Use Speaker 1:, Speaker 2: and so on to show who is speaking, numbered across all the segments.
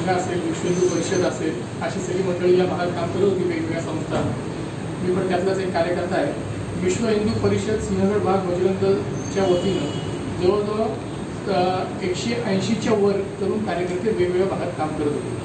Speaker 1: संघ असेल विश्व हिंदू परिषद असेल अशी सगळी मंडळी या भागात काम करत होती वेगवेगळ्या संस्था. मी पण त्यातलाच एक कार्यकर्ता आहे. विश्व हिंदू परिषद सिंहगड भाग बजरंग दलच्या वतीनं जवळजवळ एकशे ऐंशीच्या वर तरुण कार्यकर्ते वेगवेगळ्या भागात काम करत होते.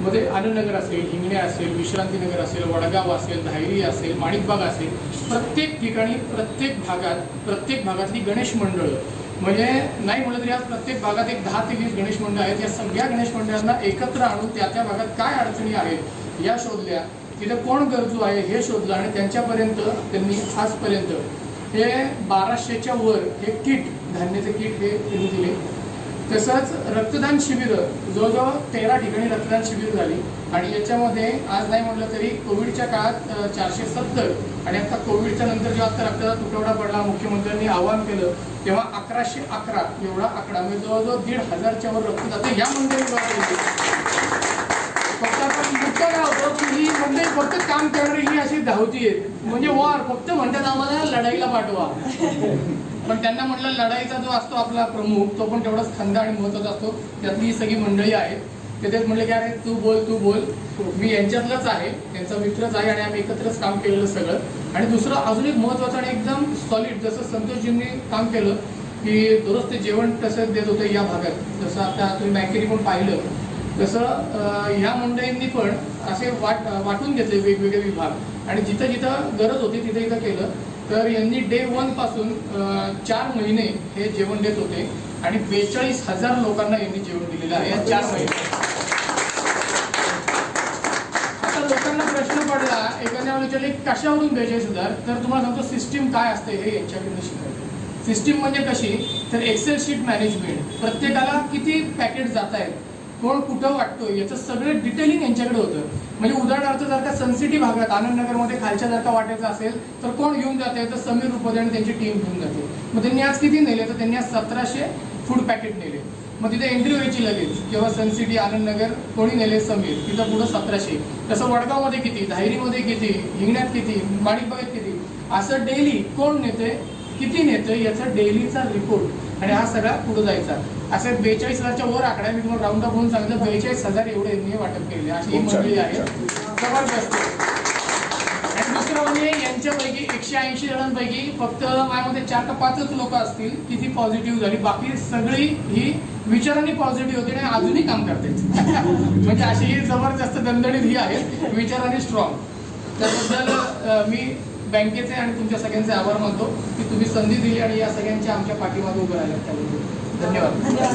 Speaker 1: मध्ये आनंदनगर असेल हिंगणे असेल विश्रांतीनगर असेल वडगाव असेल धायरी असेल माणिकबाग असेल प्रत्येक ठिकाणी प्रत्येक भागात प्रत्येक भागातली गणेश मंडळं म्हणजे नाही म्हणत तरी आज प्रत्येक भागात एक दहा ते वीस गणेश मंडळ आहेत. या सगळ्या गणेश मंडळांना एकत्र आणून त्या त्या भागात काय अडचणी आहेत या शोधल्या. तिथे कोण गरजू आहे हे शोधलं आणि त्यांच्यापर्यंत त्यांनी आजपर्यंत हे बाराशेच्या वर हे किट धान्याचे किट हे त्यांनी दिले. तसंच रक्तदान शिबिरं जवळजवळ तेरा ठिकाणी रक्तदान शिबिर झाली. आणि याच्यामध्ये आज नाही म्हटलं तरी कोविडच्या काळात चारशे सत्तर आणि आता कोविडच्या नंतर जेव्हा आता रक्तदान तुटवडा पडला मुख्यमंत्र्यांनी आवाहन केलं तेव्हा अकराशे अकरा एवढा आकडा. म्हणजे जवळजवळ दीड हजारच्या वर रक्तदाते या मंडळी फक्त आपण मुद्दा काय होतो की ही मंडळी फक्त काम करणारी ही अशी धावती आहेत. म्हणजे वार फक्त म्हणतात आम्हाला लढाईला पाठवा. पण त्यांना म्हटलं लढाईचा जो असतो आपला प्रमुख तो पण तेवढाच खंदा आणि महत्त्वाचा असतो. त्यातली ही सगळी मंडळी आहेत. ते तेच म्हणले की अरे तू बोल तू बोल. मी यांच्यातलंच आहे. त्यांचा मित्रच आहे आणि आम्ही एकत्रच काम केलेलं सगळं. आणि दुसरं अजून एक महत्वाचं आणि एकदम सॉलिड जसं संतोषजींनी काम केलं की दररोज ते जेवण कसं देत होते या भागात. जसं आता तुम्ही बँकेने पण पाहिलं. तसं ह्या मंडळींनी पण असे वाट वाटून घेतले वेगवेगळे विभाग. आणि जिथं जिथं गरज होती तिथं इथं केलं. तर यांनी डे वनपासून चार महिने हे जेवण देत होते. आणि बेचाळीस हजार लोकांना यांनी जेवण दिलेलं आहे. या चार महिने. आता लोकांना प्रश्न पडला एखाद्या विचारले कशावरून बेचाळीस हजार तर तुम्हाला सांगतो सिस्टीम काय असते हे यांच्याकडून शिकायचं सिस्टीम म्हणजे कशी? तर एक्सेल शीट मॅनेजमेंट प्रत्येकाला किती पॅकेट जात आहेत कोण कुठं वाटतो याचं सगळं डिटेलिंग यांच्याकडे होतं. म्हणजे उदाहरणार्थ जर का सनसिटी भागात आनंदनगरमध्ये खालच्या जर का वाटायचं असेल तर कोण घेऊन जाते? तर समीर रुपदे आणि त्यांची टीम घेऊन जाते. मग त्यांनी आज किती नेले? तर त्यांनी आज सतराशे फूड पॅकेट नेले. मग तिथे एंट्री व्हायची लगेच. किंवा सनसिटी आनंदनगर कोणी नेले समीर? तिथं पुढं सतराशे. तसं वडगावमध्ये किती? धायरीमध्ये किती? हिंगण्यात किती? माणिकबागेत किती? असं डेली कोण नेते? किती नेते याचा डेलीचा रिपोर्ट आणि हा सगळा पुढे जायचा. असे बेचाळीस हजारच्या वर आकडा मी तुम्हाला राऊंड अप होऊन सांगितलं बेचाळीस हजार एवढे यांनी वाटप केले अशी मंडळी आहे. जबरदस्त आणि दुसरं म्हणजे यांच्यापैकी एकशे ऐंशी जणांपैकी फक्त माझ्यामध्ये चार का पाचच लोक असतील की ती पॉझिटिव्ह झाली. बाकी सगळी ही विचारांनी पॉझिटिव्ह होती आणि अजूनही काम करते. म्हणजे अशी ही जबरदस्त दणदणीत ही आहे. विचारांनी स्ट्रॉंग त्याबद्दल मी बँकेचे आणि तुमच्या सगळ्यांचे आभार मानतो की तुम्ही संधी दिली आणि या सगळ्यांच्या आमच्या पाठीमागे उभं राहिल्यात त्याबद्दल. धन्यवाद.
Speaker 2: धन्यवाद.